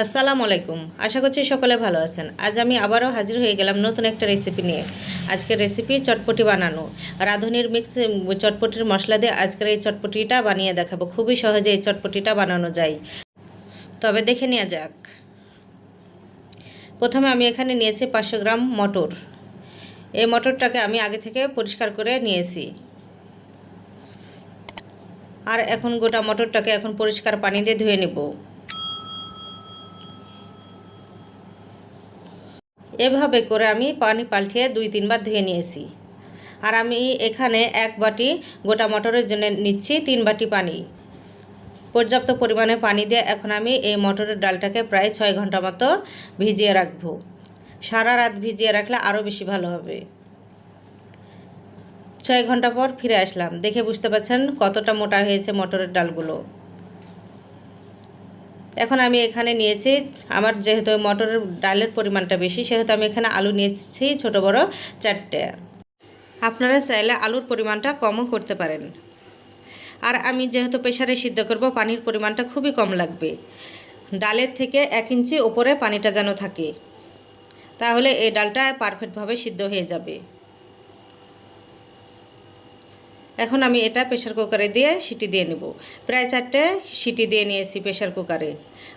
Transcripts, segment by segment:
আসসালামু আলাইকুম। আশা করছি সকলে ভালো আছেন। আজ আমি আবারও হাজির হয়ে গেলাম নতুন একটা রেসিপি নিয়ে। আজকের রেসিপি চটপটি বানানো। রাঁধুনির মিক্স চটপটির মশলা দিয়ে আজকের এই চটপটিটা বানিয়ে দেখাবো। খুবই সহজে এই চটপটিটা বানানো যায়। তবে দেখে নেওয়া যাক। প্রথমে আমি এখানে নিয়েছি পাঁচশো গ্রাম মটর। এই মটরটাকে আমি আগে থেকে পরিষ্কার করে নিয়েছি। আর এখন গোটা মটরটাকে এখন পরিষ্কার পানি দিয়ে ধুয়ে নেব। এভাবে করে আমি পানি পাল্টিয়ে দুই তিনবার ধুয়ে নিয়েছি। আর আমি এখানে এক বাটি গোটা মটরের জন্য নিচ্ছি তিন বাটি পানি। পর্যাপ্ত পরিমাণে পানি দিয়ে এখন আমি এই মটরের ডালটাকে প্রায় ছয় ঘণ্টা মতো ভিজিয়ে রাখব। সারা রাত ভিজিয়ে রাখলে আরও বেশি ভালো হবে। ছয় ঘণ্টা পর ফিরে আসলাম। দেখে বুঝতে পারছেন কতটা মোটা হয়েছে মটরের ডালগুলো। এখন আমি এখানে নিয়েছি, আমার যেহেতু মটরের ডালের পরিমাণটা বেশি, সেহেতু আমি এখানে আলু নিয়েছি, ছোট বড় চারটে। আপনারা চাইলে আলুর পরিমাণটা কমও করতে পারেন। আর আমি যেহেতু প্রেশারে সিদ্ধ করব, পানির পরিমাণটা খুবই কম লাগবে। ডালের থেকে এক ইঞ্চি ওপরে পানিটা যেন থাকে, তাহলে এই ডালটা পারফেক্টভাবে সিদ্ধ হয়ে যাবে। এখন আমি এটা প্রেশার কুকারে দিয়ে সিটি দিয়ে নেব। প্রায় চারটে সিটি দিয়ে নিয়েছি প্রেশার কুকারে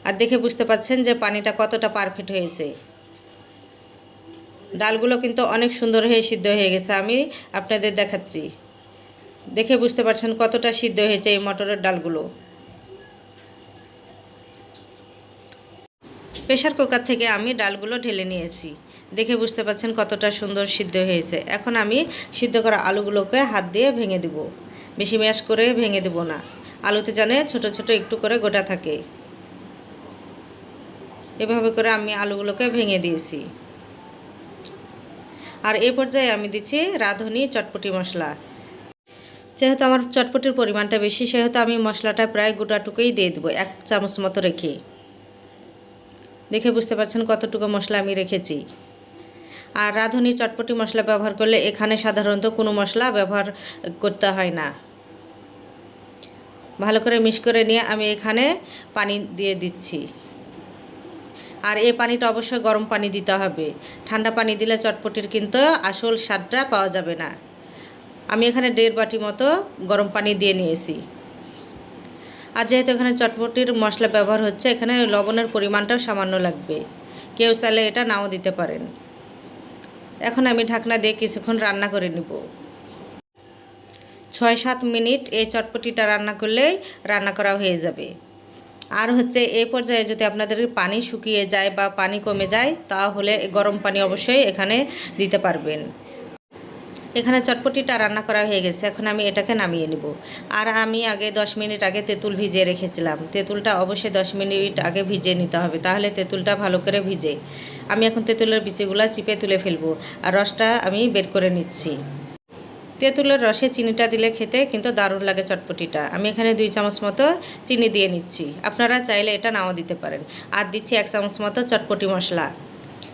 আর দেখে বুঝতে পাচ্ছেন যে পানিটা কতটা পারফেক্ট হয়েছে। ডালগুলো কিন্তু অনেক সুন্দর হয়ে সিদ্ধ হয়ে গেছে, আমি আপনাদের দেখাচ্ছি। দেখে বুঝতে পারছেন কতটা সিদ্ধ হয়েছে এই মটরের ডালগুলো। প্রেশার কুকার থেকে আমি ডালগুলো ঢেলে নিয়েছি। দেখে বুঝতে পাচ্ছেন কতটা সুন্দর সিদ্ধ হয়েছে। এখন আমি সিদ্ধ করা আলুগুলোকে হাত দিয়ে ভেঙে দিব। বেশি ম্যাশ করে ভেঙে দেব না। আলুতে জানে ছোট ছোট একটু করে গোটা থাকে। এভাবে করে আমি আলুগুলোকে ভেঙে দিয়েছি। আর এ পর্যায়ে আমি দিচ্ছি রাঁধুনি চটপটি মশলা। যেহেতু আমার চটপটির পরিমাণটা বেশি, সেহেতু আমি মশলাটা প্রায় গোটাটুকুই দিয়ে দেবো, এক চামচ মতো রেখে। দেখে বুঝতে পারছেন কতটুকু মশলা আমি রেখেছি। আর রাঁধুনি চটপটি মশলা ব্যবহার করলে এখানে সাধারণত কোনো মশলা ব্যবহার করতে হয় না। ভালো করে মিক্স করে নিয়ে আমি এখানে পানি দিয়ে দিচ্ছি। আর এই পানিটা অবশ্যই গরম পানি দিতে হবে। ঠান্ডা পানি দিলে চটপটির কিন্তু আসল স্বাদটা পাওয়া যাবে না। আমি এখানে দেড় বাটি মতো গরম পানি দিয়ে নিয়েছি। আর যেহেতু এখানে চটপটির মশলা ব্যবহার হচ্ছে, এখানে লবণের পরিমাণটাও সামান্য লাগবে। কেউ চাইলে এটা নাও দিতে পারেন। এখন আমি ঢাকনা দিয়ে কিছুক্ষণ রান্না করে নিব। ছয় সাত মিনিট এই চটপটিটা রান্না করলেই রান্না করা হয়ে যাবে। আর হচ্ছে এই পর্যায়ে যদি আপনাদের পানি শুকিয়ে যায় বা পানি কমে যায়, তাহলে গরম পানি অবশ্যই এখানে দিতে পারবেন। এখানে চটপটিটা রান্না করা হয়ে গেছে, এখন আমি এটাকে নামিয়ে নিব। আর আমি আগে দশ মিনিট আগে তেঁতুল ভিজিয়ে রেখেছিলাম। তেঁতুলটা অবশ্যই দশ মিনিট আগে ভিজিয়ে নিতে হবে, তাহলে তেঁতুলটা ভালো করে ভিজে। আমি এখন তেঁতুলের বিচিগুলো চিপে তুলে ফেলব, আর রসটা আমি বের করে নিচ্ছি। তেঁতুলের রসে চিনিটা দিলে খেতে কিন্তু দারুণ লাগে চটপটিটা। আমি এখানে দুই চামচ মতো চিনি দিয়ে নিচ্ছি। আপনারা চাইলে এটা নাও দিতে পারেন। আর দিচ্ছি এক চামচ মতো চটপটি মশলা।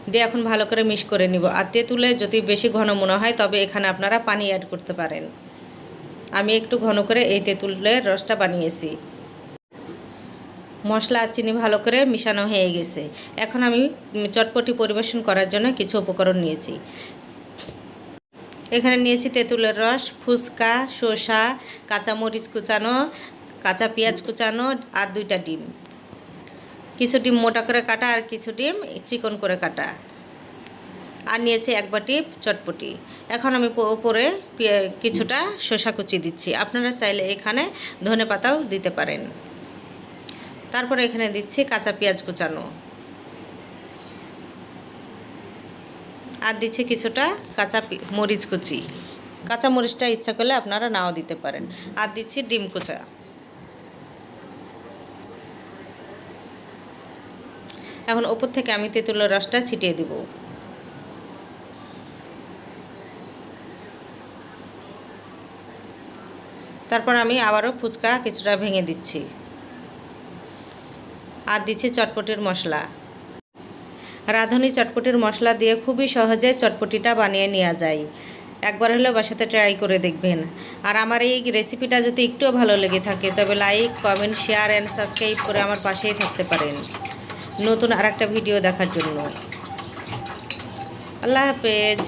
দিয়ে এখন ভালো করে মিক্স করে নিব। আর তেঁতুলে যদি বেশি ঘন মনে হয়, তবে এখানে আপনারা পানি অ্যাড করতে পারেন। আমি একটু ঘন করে এই তেঁতুলের রসটা বানিয়েছি। মশলা আর চিনি ভালো করে মিশানো হয়ে গেছে। এখন আমি চটপটি পরিবেশন করার জন্য কিছু উপকরণ নিয়েছি। এখানে নিয়েছি তেঁতুলের রস, ফুচকা, শসা, কাঁচামরিচ কুচানো, কাঁচা পেঁয়াজ কুচানো আর দুইটা ডিম। কিছু ডিম মোটা করে কাটা আর কিছু ডিম চিকন করে কাটা। আর নিয়েছি এক বাটি চটপটি। এখন আমি উপরে কিছুটা শসা কুচি দিচ্ছি। আপনারা চাইলে এখানে ধনে পাতাও দিতে পারেন। তারপরে এখানে দিচ্ছি কাঁচা পেঁয়াজ কুচানো। আর দিচ্ছি কিছুটা কাঁচা মরিচ কুচি। কাঁচা মরিচটা ইচ্ছা করলে আপনারা নাও দিতে পারেন। আর দিচ্ছি ডিম কুচা। এখন ওপর থেকে আমি তেঁতুলের রসটা ছিটিয়ে দিব। তারপর আমি আবারও ফুচকা কিছুটা ভেঙে দিচ্ছি। আর দিচ্ছি চটপটির মশলা। রাঁধুনি চটপটির মশলা দিয়ে খুবই সহজে চটপটিটা বানিয়ে নেওয়া যায়। একবার হলেও বাসাতে ট্রাই করে দেখবেন। আর আমার এই রেসিপিটা যদি একটুও ভালো লেগে থাকে, তবে like, comment, share and subscribe করে আমার পাশেই থাকতে পারেন। নতুন আর একটা ভিডিও দেখার জন্য। আল্লাহ হাফেজ।